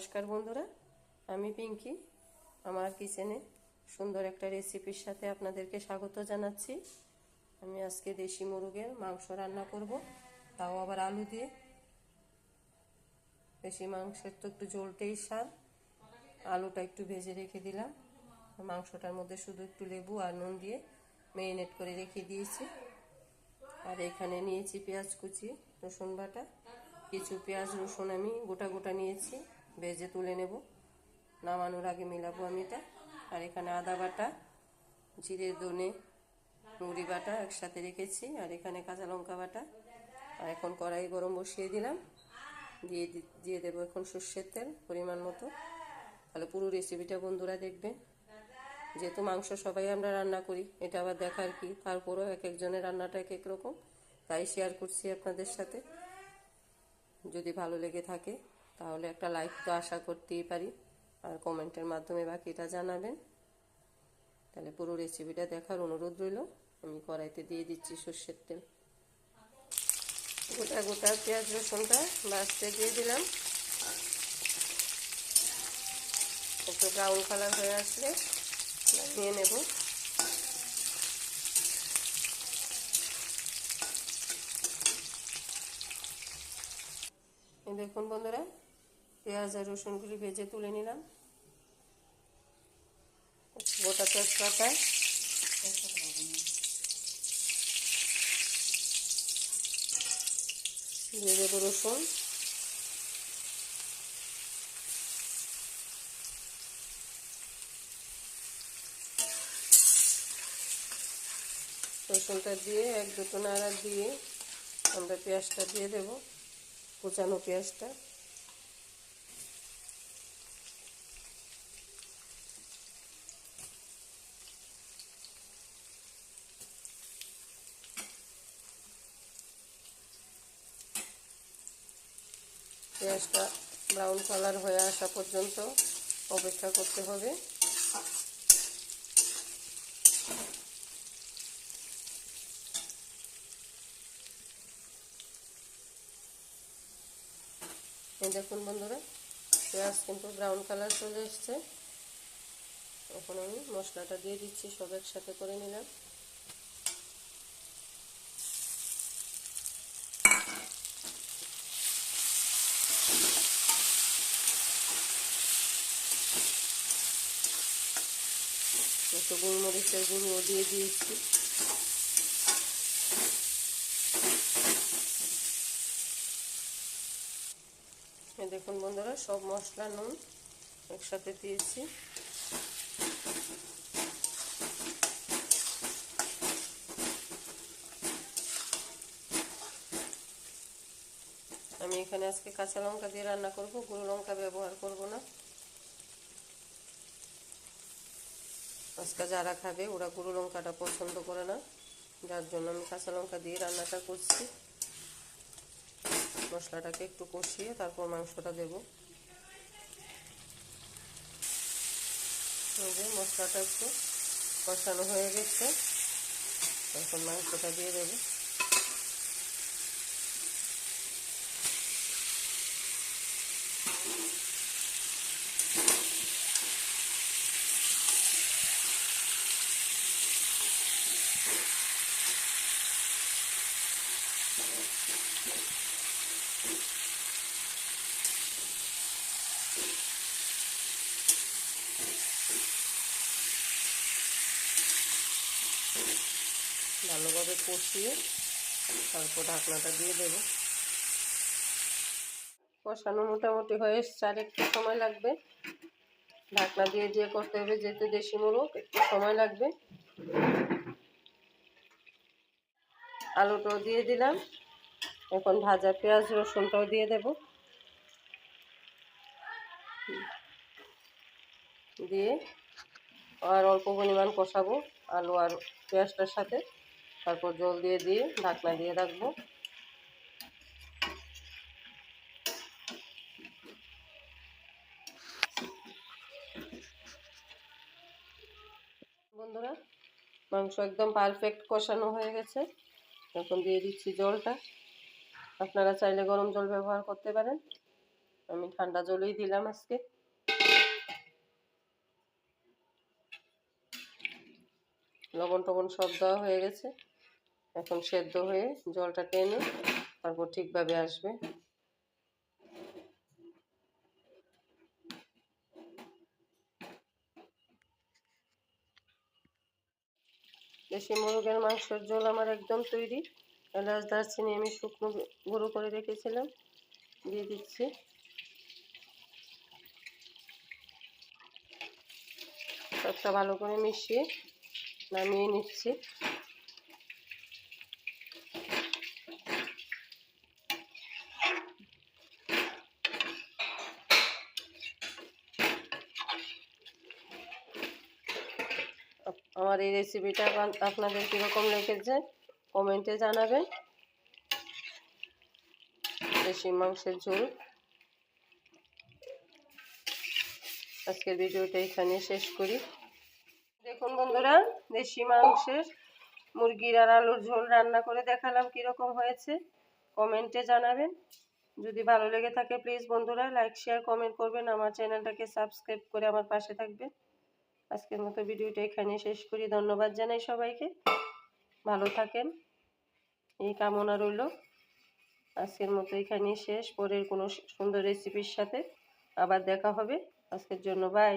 নমস্কার বন্ধুরা, আমি পিঙ্কি, আমার কিচেনে সুন্দর একটা রেসিপির সাথে আপনাদেরকে স্বাগত জানাচ্ছি। আমি আজকে দেশি মুরগের মাংস রান্না করব, তাও আবার আলু দিয়ে। দেশি মাংসের তো একটু জলটেই স্বাদ, আলুটা একটু ভেজে রেখে দিলাম। মাংসটার মধ্যে শুধু একটু লেবু আর নুন দিয়ে মেরিনেট করে রেখে দিয়েছি। আর এখানে নিয়েছি পেঁয়াজ কুচি, রসুন বাটা, কিছু পেঁয়াজ রসুন আমি গোটা গোটা নিয়েছি। ভেজে তুলে নেব। নামানোর আগে মিলাবো আমি এটা। আর এখানে আদা বাটা, জিরে দনে মুড়ি বাটা একসাথে রেখেছি। আর এখানে কাঁচা লঙ্কা বাটা। আর এখন কড়াই গরম বসিয়ে দিলাম। দিয়ে দিয়ে দেবো এখন সর্ষের তেল পরিমাণ মতো। তাহলে পুরো রেসিপিটা বন্ধুরা দেখবেন। যেহেতু মাংস সবাই আমরা রান্না করি, এটা আবার দেখার কি? তারপরেও এক একজনের রান্নাটা এক এক রকম। তাই শেয়ার করছি আপনাদের সাথে। যদি ভালো লেগে থাকে। তাহলে একটা লাইক তো আশা করতেই পারি। আর কমেন্টের মাধ্যমে বাকিটা জানাবেন। তাহলে পুরো রেসিপিটা দেখার অনুরোধ রইল। আমি কড়াইতে দিয়ে দিচ্ছি সর্ষের তেল। গোটা গোটা পেঁয়াজ রসুনটা বাছতে দিয়ে দিলাম। একটু ব্রাউন কালার হয়ে আসলে নিয়ে নেব। দেখুন বন্ধুরা পেঁয়াজ আর রসুনগুলি ভেজে তুলে নিলাম। গোটা তেজপাতা দিয়ে দেবো রসুন। রসুনটা দিয়ে এক দুটো নাড়া দিয়ে আমরা পেঁয়াজটা দিয়ে দেব। কুচানো পেঁয়াজটা। পেঁয়াজটা ব্রাউন কালার হয়ে আসা পর্যন্ত অপেক্ষা করতে হবে। দেখুন বন্ধুরা, পেঁয়াজ কিন্তু ব্রাউন কালার চলে এসছে। এখন আমি মশলাটা দিয়ে দিচ্ছি, সব একসাথে করে নিলাম। একটু গোলমরিচের গুঁড়ো দিয়ে দিয়েছি। দেখুন বন্ধুরা, সব মশলা, নুন একসাথে দিয়েছি। আমি এখানে আজকে কাঁচা লঙ্কা দিয়ে রান্না করব, গুঁড়ো লঙ্কা ব্যবহার করব না। আজকে যারা খাবে, ওরা গুঁড়ো লঙ্কাটা পছন্দ করে না। যার জন্য আমি কাঁচা লঙ্কা দিয়ে রান্নাটা করছি। মশলাটাকে একটু কষিয়ে তারপর মাংসটা দেব। মশলাটা একটু কষানো হয়ে গেছে। এখন মাংসটা দিয়ে দেবো। ভালোভাবে কষিয়ে তারপর ঢাকনাটা দিয়ে দেব। কষানো মোটামুটি হয়ে এসছে, আর একটু সময় লাগবে। ঢাকনা দিয়ে দিয়ে করতে হবে যেহেতু দেশি মুরগ একটু সময় লাগবে। আলুটাও দিয়ে দিলাম। এখন ভাজা পেঁয়াজ, রসুনটাও দিয়ে দেব। দিয়ে আর অল্প পরিমাণ কষাবো আলু আর পেঁয়াজটার সাথে। তারপর জল দিয়ে দিয়ে ঢাকনা দিয়ে রাখব। বন্ধুরা, মাংস একদম পারফেক্ট কষানো হয়ে গেছে। এখন দিয়ে দিচ্ছি জলটা। আপনারা চাইলে গরম জল ব্যবহার করতে পারেন। আমি ঠান্ডা জলেই দিলাম আজকে। লবণ টবণ সব দেওয়া হয়ে গেছে। এখন সেদ্ধ হয়ে জলটা টেনে তারপর ঠিকভাবে আসবে। দেশি মুরগের মাংসের ঝোল আমার একদম তৈরি। এলাচ, দারচিনি আমি শুকনো গুঁড়ো করে রেখেছিলাম। দিয়ে দিচ্ছি। সবটা ভালো করে মিশিয়ে নামিয়ে নিচ্ছি। আমার এই রেসিপিটা আপনাদের কীরকম লেগেছে কমেন্টে জানাবেন। দেশি মাংসের ঝোল। আজকের ভিডিওটা এখানে শেষ করি। দেখুন বন্ধুরা, দেশি মাংসের মুরগির আর আলুর ঝোল রান্না করে দেখালাম কীরকম হয়েছে। কমেন্টে জানাবেন। যদি ভালো লেগে থাকে প্লিজ বন্ধুরা লাইক শেয়ার কমেন্ট করবেন। আমার চ্যানেলটাকে সাবস্ক্রাইব করে আমার পাশে থাকবেন। আজকের মতো ভিডিওটা এখানে শেষ করি। ধন্যবাদ জানাই সবাইকে। ভালো থাকেন। এই কামনা রইল। আজকের মতো এখানেই শেষ। পরের কোনো সুন্দর রেসিপির সাথে আবার দেখা হবে। আজকের জন্য বাই